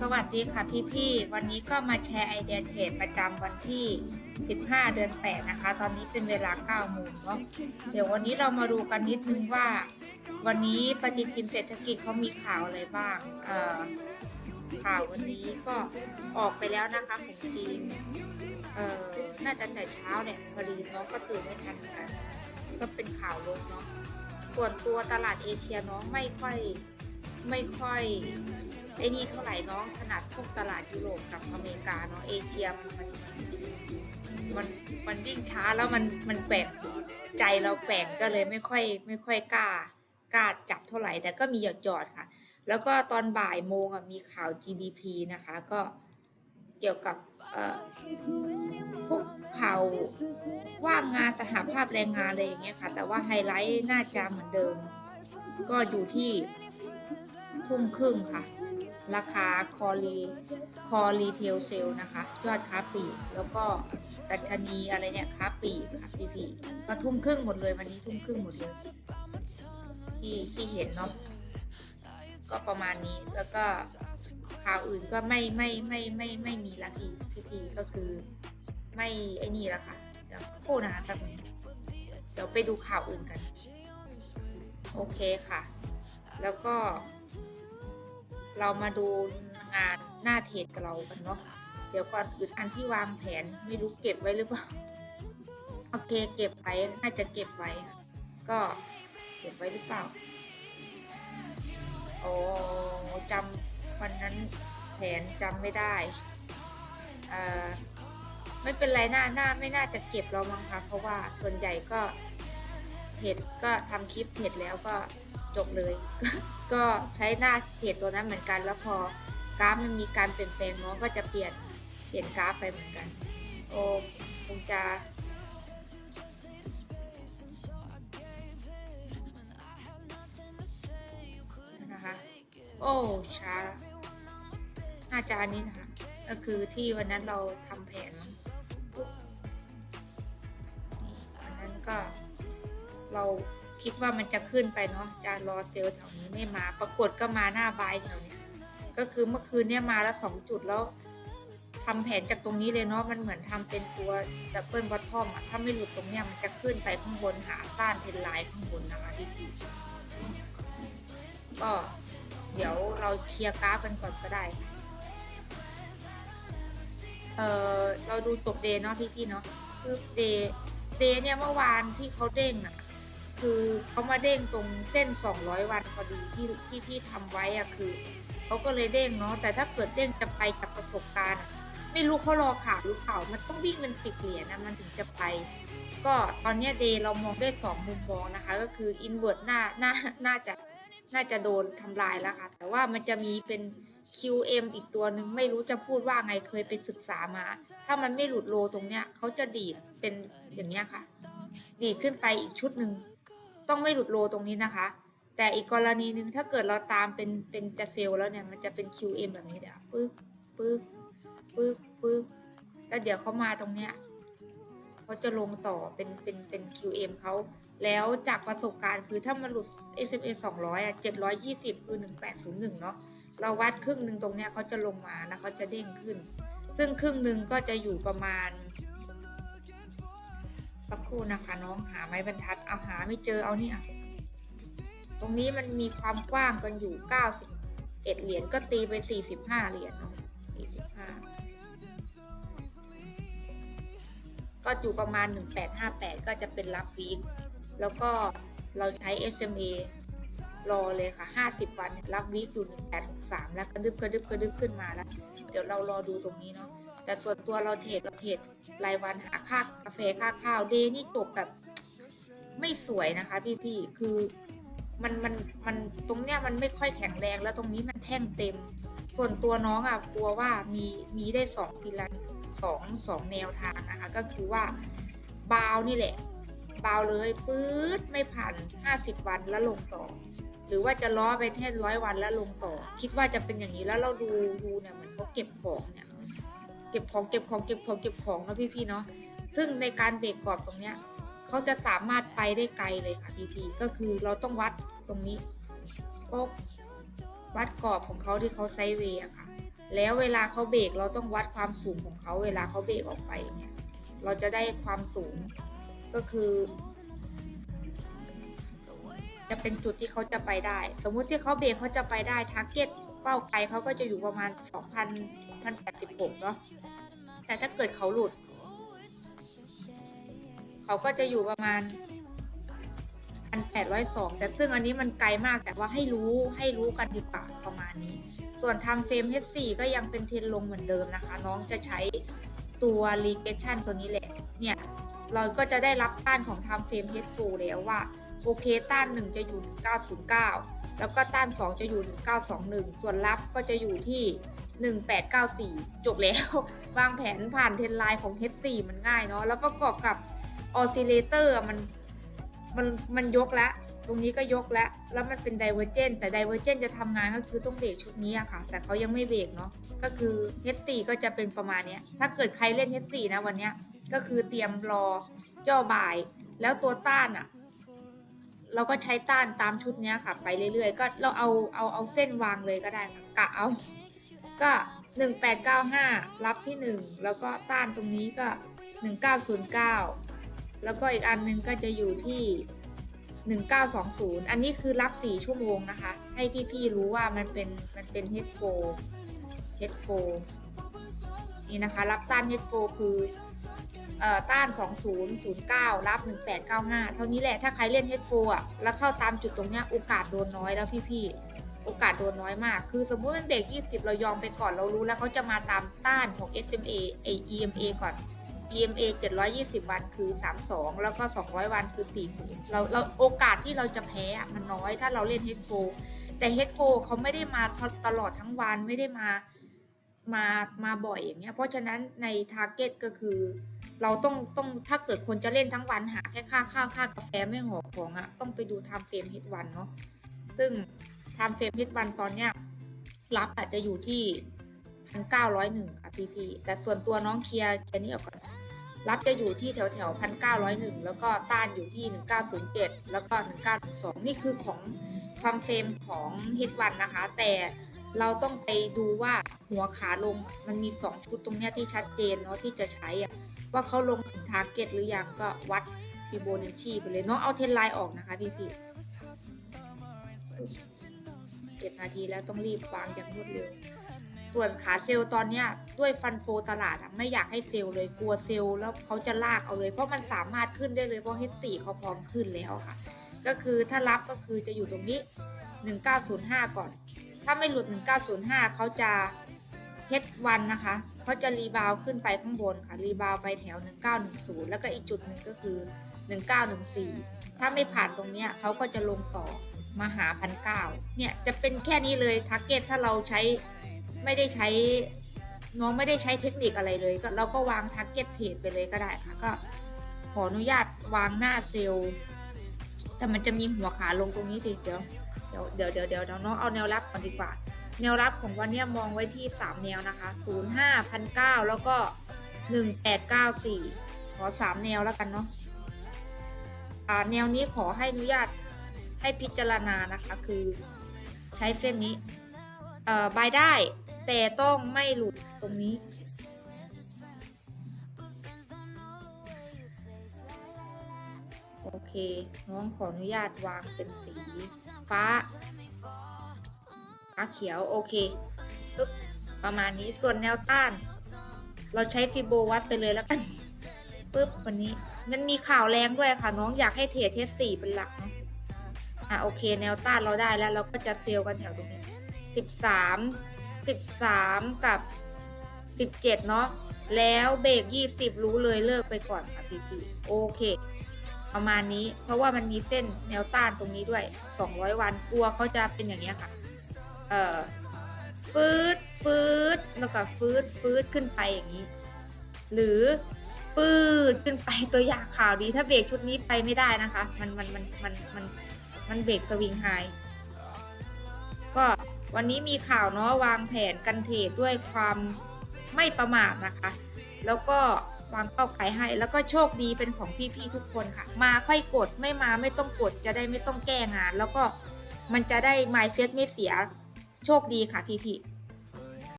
สวัสดีค่ะพี่ๆ วันนี้ก็มาแชร์ไอเดียเทรดประจำวันที่ 15 เดือน 8 นะคะ ตอนนี้เป็นเวลา9โมงเนาะ เดี๋ยววันนี้เรามาดูกันนิดนึงว่า วันนี้ปฏิทินเศรษฐกิจเขามีข่าวอะไรบ้าง เอ่อ ข่าววันนี้ก็ออกไปแล้วนะคะของจีน เอ่อ น่าจะแต่เช้าเนี่ยพอดีน้องก็ตื่นไม่ทันเหมือนกัน ก็เป็นข่าวลงเนาะ ส่วนตัวตลาดเอเชียน้องไม่ค่อย ไม่ค่อย ไอ้นี่เท่าไหร่น้องขนาดพวกตลาดยุโรปกับอเมริกาเนาะเอเชียมันมันมันวิ่งช้าแล้วมันมันแปลกใจเราแปลกก็เลยไม่ค่อยไม่ค่อยกล้ากล้าจับเท่าไหร่แต่ก็มีหยอดจอดค่ะ แล้วก็ตอนบ่ายโมงอะมีข่าว GDP นะคะก็เกี่ยวกับพวกข่าวว่างงานสหภาพแรงงานอะไรอย่างเงี้ยค่ะ แต่ว่าไฮไลท์น่าจะเหมือนเดิม ก็อยู่ที่ทุ่มครึ่งค่ะ ราคาคอรีคอรีเทลเซลนะคะ ยอดค้าปีกแล้วก็ดัชนีอะไรเนี่ยค้าปีกค่ะพี่พี่ก็ทุ่มครึ่งหมดเลยวันนี้ทุ่มครึ่งหมดเลยที่ที่เห็นเนาะก็ประมาณนี้แล้วก็ข่าวอื่นก็ไม่ไม่ไม่ไม่ไม่ไม่มีละพี่พี่พี่ก็คือไม่ไอ้นี่ละค่ะเดี๋ยวสักครู่นะคะแป๊บนึงเดี๋ยวไปดูข่าวอื่นกัน โอเคค่ะ แล้วก็ เรามาดูงานหน้าเทรดกับเรากันเนาะเดี๋ยวก่อนอื่นอันที่วางแผนไม่รู้เก็บไว้หรือเปล่าโอเคเก็บไว้น่าจะเก็บไว้ ก็เก็บไว้หรือเปล่าโอ้จำวันนั้นแผนจำไม่ได้อ่าไม่เป็นไรหน้าหน้าไม่น่าจะเก็บเรามั้งคะเพราะว่าส่วนใหญ่ก็เทรดก็ทำคลิปเทรดแล้วก็ จบเลย ก็ใช้หน้าเพจตัวนั้นเหมือนกัน แล้วพอกราฟมันมีการเปลี่ยนแปลงน้องก็จะเปลี่ยนเปลี่ยนกราฟไปเหมือนกัน โอ้คงจะนะคะโอ้ช้าละน่าจะอันนี้นะคะก็คือที่วันนั้นเราทำแผนวันนั้นก็เรา คิดว่ามันจะขึ้นไปเนาะจะรอเซลล์แถวนี้ไม่มา ปรากฏก็มาหน้าบายแถวเนี้ยก็คือเมื่อคืนเนี่ยมาแล้วสองจุดแล้วทำแผนจากตรงนี้เลยเนาะมันเหมือนทำเป็นตัวดับเบิลบอททอมอะถ้าไม่หลุดตรงเนี้ยมันจะขึ้นไปข้างบนหาต้านเพนไลน์ข้างบนนะคะที่ดูก็เดี๋ยวเราเคลียร์กราฟกันก่อนก็ได้ เออเราดูจบเดย์เนาะพี่ๆเนาะคือเดย์เดย์เนี่ยเมื่อวานที่เขาเด้งอะ คือเขามาเด้งตรงเส้น 200 วันพอดีที่ที่ที่ทำไว้อะคือเขาก็เลยเด้งเนาะแต่ถ้าเกิดเด้งจะไปจากประสบการณ์ ไม่รู้เขารอข่าวหรือเปล่ามันต้องวิ่งเป็นสิบเหรียญนะมันถึงจะไป ก็ตอนนี้เดย์เรามองได้สองมุมมองนะคะ ก็คืออินเว r ร์น่าน่าน่าจะน่าจะโดนทำลายแล้วค่ะ แต่ว่ามันจะมีเป็น QM อีกตัวหนึ่งไม่รู้จะพูดว่าไงเคยไปศึกษามา ถ้ามันไม่หลุดโลตรงเนี้ยเขาจะดีดเป็นอย่างเนี้ยค่ะ ดีดขึ้นไปอีกชุดหนึ่ง ต้องไม่หลุดโลตรงนี้นะคะ แต่อีกกรณีหนึ่งถ้าเกิดเราตามเป็นเป็นจะเซลแล้วเนี่ยมันจะเป็น QM แบบนี้เดี๋ยวปึ๊บปึ๊บปึ๊บปึ๊บแล้วเดี๋ยวเขามาตรงเนี้ยเขาจะลงต่อเป็นเป็นเป็น QM เขาแล้วจากประสบการณ์คือถ้ามันหลุด SMA 200อะ720 คือ 1801 เนาะเราวัดครึ่งหนึ่งตรงเนี้ยเขาจะลงมาแล้วเขาจะเด้งขึ้น ซึ่งครึ่งหนึ่งก็จะอยู่ประมาณ สักครู่นะคะ น้องหาไม้บรรทัดเอาหาไม่เจอเอาเนี่ยตรงนี้มันมีความกว้างกันอยู่ 91 เหรียญก็ตีไป 45 เหรียญเนาะ45 ก็อยู่ประมาณ 1858 ก็จะเป็นรับวีคแล้วก็เราใช้ SMA รอเลยค่ะ 50 วันรับวีคอยู่ 1863 แล้วกระดึบกระดึบกระดึบขึ้นมาแล้ว เดี๋ยวเรารอดูตรงนี้เนาะแต่ส่วนตัวเราเทรดเราเทรด รายวันหาค่ากาแฟค่าข้าวเดย์นี่จบแบบไม่สวยนะคะพี่ๆคือมันมันมันตรงเนี้ยมันไม่ค่อยแข็งแรงแล้วตรงนี้มันแท่งเต็ม ส่วนตัวน้องอะกลัวว่ามีมีได้สองทีละสองสองแนวทางนะคะ ก็คือว่าบาวนี่แหละบาวเลยปื๊ดไม่ผ่านห้าสิบวันแล้วลงต่อ หรือว่าจะล้อไปแท่นร้อยวันแล้วลงต่อ คิดว่าจะเป็นอย่างนี้แล้วเราดูดูเนี่ยเหมันเขาเก็บของเนี่ย เก็บของเก็บของเก็บของเก็บของนะพี่ๆเนาะซึ่งในการเบรกกรอบตรงเนี้ยเขาจะสามารถไปได้ไกลเลยค่ะพี่ๆก็คือเราต้องวัดตรงนี้ก็วัดกรอบของเขาที่เขาไซเวย์ค่ะ แล้วเวลาเขาเบรกเราต้องวัดความสูงของเขาเวลาเขาเบรกออกไปเนี่ยเราจะได้ความสูงก็คือ จะเป็นจุดที่เขาจะไปได้ สมมุติที่เขาเบรกเขาจะไปได้ทาร์เก็ต เป้าไกลเขาก็จะอยู่ประมาณ 2,000 2,086เนาะแต่ถ้าเกิดเขาหลุด เขาก็จะอยู่ประมาณ 1,802 แต่ซึ่งอันนี้มันไกลมากแต่ว่าให้รู้ให้รู้กันดีกว่าประมาณนี้ ส่วนทำเฟรม H4 ก็ยังเป็นเทรนลงเหมือนเดิมนะคะ น้องจะใช้ตัว regression ตัวนี้แหละ เนี่ย เราก็จะได้รับต้านของทำเฟรม H4 แล้วว่า โอเคต้าน 1 จะอยู่ 909 แล้วก็ต้าน 2 จะอยู่ 1921 ส่วนรับก็จะอยู่ที่ 1894 จบแล้ว วางแผนผ่านเทนไลน์ของ H4 มันง่ายเนาะแล้วประกอบกับออซิเลเตอร์มันมันมันยกแล้วตรงนี้ก็ยกแล้ว แล้วมันเป็นไดเวอร์เจนแต่ไดเวอร์เจนจะทำงานก็คือต้องเบรกชุดนี้อะค่ะ แต่เขายังไม่เบรกเนาะ ก็คือ H4 ก็จะเป็นประมาณนี้ ถ้าเกิดใครเล่น H4 นะวันนี้ก็คือเตรียมรอจ่อบ่าย แล้วตัวต้านอะ เราก็ใช้ต้านตามชุดเนี้ยค่ะ ไปเรื่อยๆ ก็เราเอาเอาเอาเส้นวางเลยก็ได้ค่ะกะเอา ก็ 1895 รับที่ 1 แล้วก็ต้านตรงนี้ก็ 1909 แล้วก็อีกอันหนึงก็จะอยู่ที่ 1920 อันนี้คือรับ 4 ชั่วโมงนะคะ ให้พี่ๆรู้ว่ามันเป็นมันเป็น H4 H4 นี่นะคะ รับต้าน H4 คือเอ่อ ต้าน 2009 รับ 1895 เท่านี้แหละ ถ้าใครเล่น H4 อะ แล้วเข้าตามจุดตรงเนี้ยโอกาสโดนน้อยแล้วพี่ๆ โอกาสโดนน้อยมาก คือสมมุติมันเบรก 20 เรายอมไปก่อน เรารู้แล้วเขาจะมาตามต้านของ SMA ไอ EMA ก่อน EMA 720 วันคือ 32 แล้วก็ 200 วันคือ 40 เราเราโอกาสที่เราจะแพ้มันน้อยถ้าเราเล่น H4 แต่ H4 เขาไม่ได้มาตลอดทั้งวันไม่ได้มามามาบ่อยอย่างเงี้ย เพราะฉะนั้นใน Target ก็คือ เราต้องต้องถ้าเกิดคนจะเล่นทั้งวันหาแค่ค่าข้าวค่ากาแฟไม่ห่อของอะ่ะต้องไปดูไทม์เฟรม H1 เนาะซึ่งไทม์เฟรม H1 ตอนเนี้ยรับอาจจะอยู่ที่1,901ค่ะพี่พี่แต่ส่วนตัวน้องเคลียร์เคลียร์นี่ออกก่อนรับจะอยู่ที่แถวแถวพันเก้าร้อยหนึ่งแล้วก็ต้านอยู่ที่หนึ่งเก้าศูนย์เจ็ดแล้วก็หนึ่งเก้าสองนี่คือของความเฟรมของฮิตวันนะคะ แต่เราต้องไปดูว่าหัวขาลงมันมีสองชุดตรงเนี้ยที่ชัดเจนเนาะที่จะใช้อะ ว่าเขาลงถึงทาร์เก็ตหรือยังก็วัดฟิโบนัชชีไปเลยเนาะเอาเทนไลน์ออกนะคะพี่พี่เจ็ดนาทีแล้วต้องรีบวางอย่างรวดเร็ว ส่วนขาเซลล์ตอนเนี้ยด้วยฟันโฟตลาดไม่อยากให้เซลล์เลยกลัวเซลล์แล้วเขาจะลากเอาเลย เพราะมันสามารถขึ้นได้เลยเพราะ H4 เขาพร้อมขึ้นแล้วค่ะ ก็คือถ้ารับก็คือจะอยู่ตรงนี้ 1905 ก่อน ถ้าไม่หลุด 1905 เขาจะ H1 นะคะเขาจะรีบาวขึ้นไปข้างบนค่ะ รีบาวไปแถว 1910 แล้วก็อีกจุดหนึ่งก็คือ 1914 ถ้าไม่ผ่านตรงเนี้ยเขาก็จะลงต่อมาหาพันเก้าเนี่ยจะเป็นแค่นี้เลยทาร์เก็ตถ้าเราใช้ไม่ได้ใช้น้องไม่ได้ใช้เทคนิคอะไรเลยก็เราก็วางทาร์เก็ตเทรดไปเลยก็ได้ค่ะก็ขออนุญาตวางหน้าเซลล์แต่มันจะมีหัวขาลงตรงนี้สิเดี๋ยวเดี๋ยวเดี๋ยวเดี๋ยวเดี๋ยวน้องเอาแนวรับก่อนดีกว่า แนวรับของวันนี้มองไว้ที่ 3 แนวนะคะ 0 5 1 9แล้วก็ 1894 ขอ 3 แนวแล้วกันเนาะอ่าแนวนี้ขอให้อนุญาตให้พิจารณานะคะ คือใช้เส้นนี้เอ่อบายได้แต่ต้องไม่หลุดตรงนี้ โอเค น้องขออนุญาตวางเป็นสีฟ้า ฟ้าเขียวโอเคปึ๊บประมาณนี้ส่วนแนวต้าน เราใช้ฟิโบวัดไปเลยแล้วกันปึ๊บวันนี้มันมีข่าวแรงด้วยค่ะ น้องอยากให้เทรดเทสสี่เป็นหลักนะอะโอเค แนวต้านเราได้แล้ว เราก็จะเตียวกันแถวตรงนี้สิบสามสิบสามกับสิบเจ็ดเนาะแล้วเบรกยี่สิบรู้เลยเลิกไปก่อนค่ะพี่พี่โอเค ประมาณนี้ เพราะว่ามันมีเส้นแนวต้านตรงนี้ด้วย200วันกลัวเขาจะเป็นอย่างเงี้ค่ะ เอ่อฟืดฟืดแล้วก็ฟืดฟืดขึ้นไปอย่างนี้ หรือปืดขึ้นไปตัวอย่างข่าวดี ถ้าเบรกชุดนี้ไปไม่ได้นะคะ มันมันมันมันมันมันเบรกสวิงไฮก็วันนี้มีข่าวเนาะวางแผนกันเทรดด้วยความไม่ประมาทนะคะ แล้วก็วางเป้าขายให้ แล้วก็โชคดีเป็นของพี่ๆทุกคนค่ะ มาค่อยกดไม่มาไม่ต้องกดจะได้ไม่ต้องแก้งาน แล้วก็มันจะได้ mindset ไม่เสีย โชคดีค่ะพี่ๆ